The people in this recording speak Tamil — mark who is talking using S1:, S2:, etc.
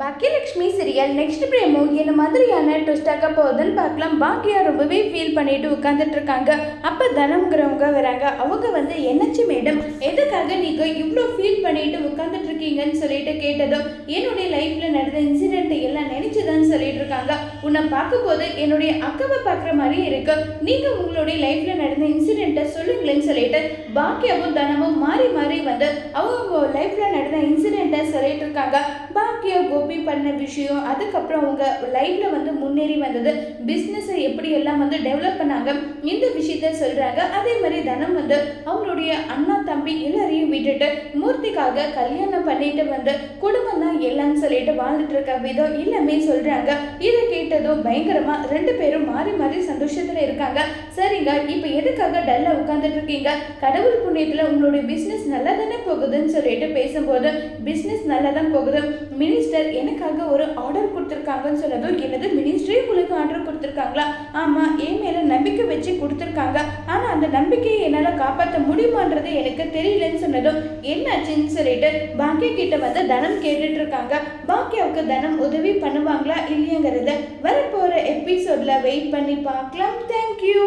S1: பாக்கியலட்சுமி சீரியல் நெக்ஸ்ட் பிரேமோ என்ன மாதிரியான ட்விஸ்டாக போகுதுன்னு பார்க்கலாம். பாக்கியா ரொம்பவே ஃபீல் பண்ணிட்டு உட்காந்துட்டு இருக்காங்க. அப்போ தனம்ங்கிறவங்க வராங்க. அவங்க வந்து என்னச்சு மேடம் எதுக்காக நீங்கள் இவ்வளோ ஃபீல் பண்ணிட்டு உட்காந்துட்டு இருக்கீங்கன்னு சொல்லிட்டு கேட்டதும் என்னுடைய லைஃப்பில் நடந்த இன்சிடென்ட் எல்லாம் நினச்சிதான்னு சொல்லிட்டு இருக்காங்க. உன்னை பார்க்கும்போது என்னுடைய அக்காவை பார்க்குற மாதிரி இருக்கு. நீங்கள் உங்களுடைய லைஃப்பில் நடந்த இன்சிடென்ட்டை சொல்லுங்களேன்னு சொல்லிட்டு பாக்கியாவும் தனமும் மாறி மாறி வந்து அவங்க லைஃப்பில் சொல்லிட்டு இருக்காங்க பாக்கியா கோபி பண்ண விஷயம் அதுக்கப்புறம் அவங்க லைஃப்பில் வந்து முன்னேறி வந்தது பிஸ்னஸை எப்படி எல்லாம் வந்து டெவலப் பண்ணாங்க இந்த விஷயத்த சொல்கிறாங்க அதே மாதிரி தனம் வந்து அவங்களுடைய அண்ணா தம்பி எல்லாரையும் விட்டுட்டு மூர்த்திக்காக கல்யாணம் பண்ணிட்டு வந்து குடும்பம் தான் எல்லாம் சொல்லிட்டு வாழ்ந்துட்டு இருக்க விதம் எல்லாமே சொல்றாங்க. இதை கேட்டதும் பயங்கரமா ரெண்டு பேரும் மாறி மாறி சந்தோஷத்துல இருக்காங்க. சரிங்க இப்போ எதுக்காக டல்லா உட்காந்துட்டு இருக்கீங்க? கடவுள் புண்ணியத்துல உங்களுடைய பிசினஸ் நல்லா தானே போகுதுன்னு சொல்லிட்டு பேசும்போது பிஸ்னஸ் நல்லா தான் போகுது. மினிஸ்டர் எனக்காக ஒரு ஆர்டர் கொடுத்துருக்காங்கன்னு சொல்லதும் எனது மினிஸ்டரே உங்களுக்கு ஆர்டர் கொடுத்துருக்காங்களா? ஆமாம் என் மேலே நம்பிக்கை வச்சு கொடுத்துருக்காங்க. ஆனால் அந்த நம்பிக்கையை என்னால் காப்பாற்ற முடியுமான்றது எனக்கு தெரியலன்னு சொன்னதும் என்னாச்சுன்னு சொல்லிட்டு பாக்கியா கிட்ட வந்து தனம் கேட்டுட்டு இருக்காங்க. பாக்கியாவுக்கு தனம் உதவி பண்ணுவாங்களா இல்லையாங்கிறத வரப்போகிற எபிசோடில் வெயிட் பண்ணி பார்க்கலாம். தேங்க்யூ